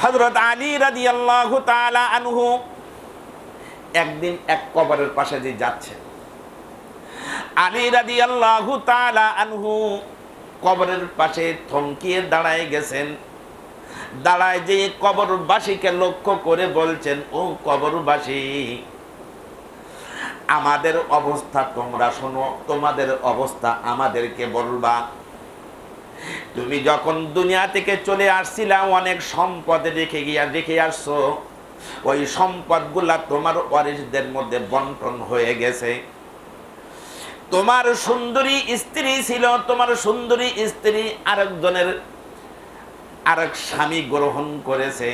হজরত আলী রাজি আল্লাহ আনহু একদিন এক কবরের পাশে দিয়ে যাচ্ছেন আলী রাজি আল্লাহ আনহু কবরের পাশে থমকিয়ে দাঁড়ায় গেছেন। দাঁড়ায় যে কবরবাসীকে লক্ষ্য করে বলছেন, ও কবরবাসী, আমাদের অবস্থা তোমরা শোনো, তোমাদের অবস্থা আমাদেরকে বলবা। তুমি যখন দুনিয়া থেকে চলে আসছিলা, অনেক সম্পদ রেখে গিয়া, রেখে আসছো। ওই সম্পদগুলা তোমার ওয়ারিসদের মধ্যে বন্টন হয়ে গেছে। তোমার সুন্দরী স্ত্রী ছিল, তোমার সুন্দরী স্ত্রী আরেকজনের, আরেক স্বামী গ্রহণ করেছে।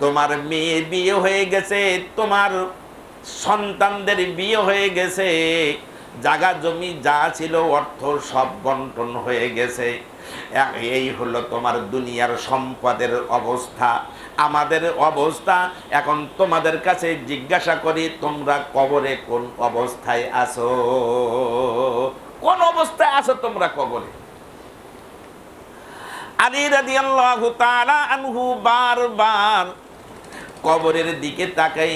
তোমার মেয়ে বিয়ে হয়ে গেছে, তোমার সন্তানদের বিয়ে হয়ে গেছে। জাগা জমি যা ছিল, অর্থ সব বন্টন হয়ে গেছে। এই হলো তোমার দুনিয়ার সম্পদের অবস্থা। আমাদের অবস্থা, এখন তোমাদের কাছে জিজ্ঞাসা করি, তোমরা কবরে কোন অবস্থায় আছো? কোন অবস্থায় আছো তোমরা কবরে? আলী তাআলা আনহু বারবার কবরের দিকে তাকাই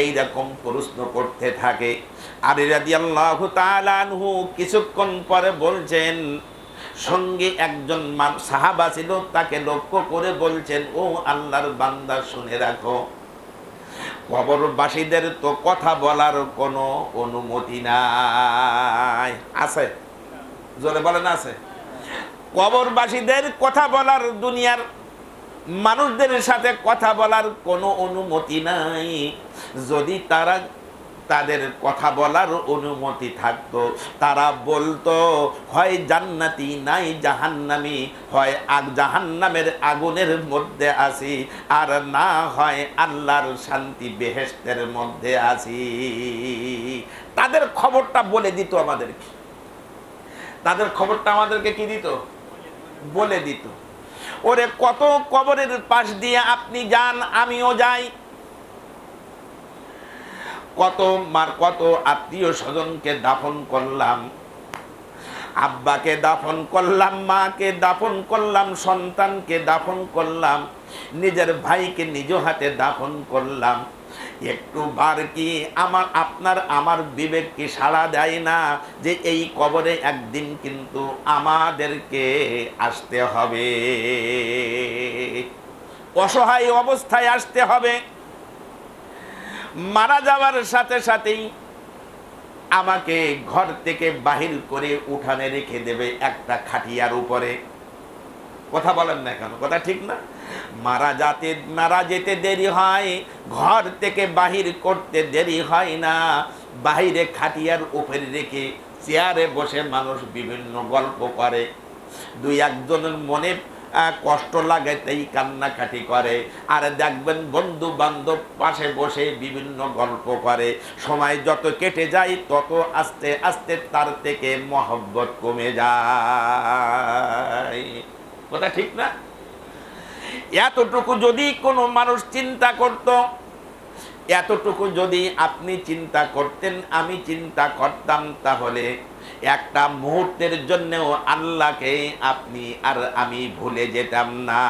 এই রকম প্রশ্ন করতে থাকে। আলী রাদিয়াল্লাহু তাআলা আনহু কিছুক্ষণ পরে বলছেন, সঙ্গে একজন সাহাবা ছিল, তাকে লক্ষ্য করে বলছেন, ও আল্লাহর বান্দা, শুনে রাখো। কবরবাসীদের তো কথা বলার কোনো অনুমতি নাই। আছে? জোরে বলেন, আছে? কবরবাসীদের কথা বলার দুনিয়ার মানুষদের সাথে কথা বলার কোনো অনুমতি নাই। যদি তারা তাদের কথা বলার অনুমতি থাকতো, তারা বলতো, হয় জান্নাতি, নাই জাহান্নামি, হয় আগ জাহান্নামের আগুনের মধ্যে আছি, আর না হয় আল্লাহর শান্তি বেহেস্তের মধ্যে আছি। তাদের খবরটা বলে দিত আমাদেরকে। তাদের খবরটা আমাদেরকে কি দিত? বলে দিত। ওরে কত কবরের পাশ দিয়ে আপনি যান, আমিও যাই। কত মার কত আত্মীয় স্বজনকে দাফন করলাম, আব্বাকে দাফন করলাম, মাকে দাফন করলাম, সন্তানকে দাফন করলাম, নিজের ভাইকে নিজ হাতে দাফন করলাম। একটু বার কি আমার, আপনার, আমার বিবেক কি সাড়া দেয় না যে এই কবরে একদিন কিন্তু আমাদেরকে আসতে হবে। অসহায় অবস্থায় আসতে হবে। মারা যাওয়ার সাথে সাথেই আমাকে ঘর থেকে বাহির করে উঠানে রেখে দেবে একটা খাটিয়ার উপরে। কথা বলেন না কেন? কথা ঠিক না? মারা যাতে, মারা যেতে দেরি হয়, ঘর থেকে বাহির করতে দেরি হয় না। বাহিরে খাটিয়ার উপরে রেখে চেয়ারে বসে মানুষ বিভিন্ন গল্প করে। দুই একজনের মনে কষ্ট লাগে তাই কান্নাকাটি করে। আর দেখবেন বন্ধু বান্ধব পাশে বসে বিভিন্ন গল্প করে। সময় যত কেটে যায়, তত আস্তে আস্তে তার থেকে মহব্বত কমে যায়। কথা ঠিক না? এতটুকু যদি কোনো মানুষ চিন্তা করত, এতটুকু যদি আপনি চিন্তা করতেন, আমি চিন্তা করতাম তাহলে একটা মুহূর্তের জন্যও আল্লাহকে আপনি আর আমি ভুলে যেতাম না।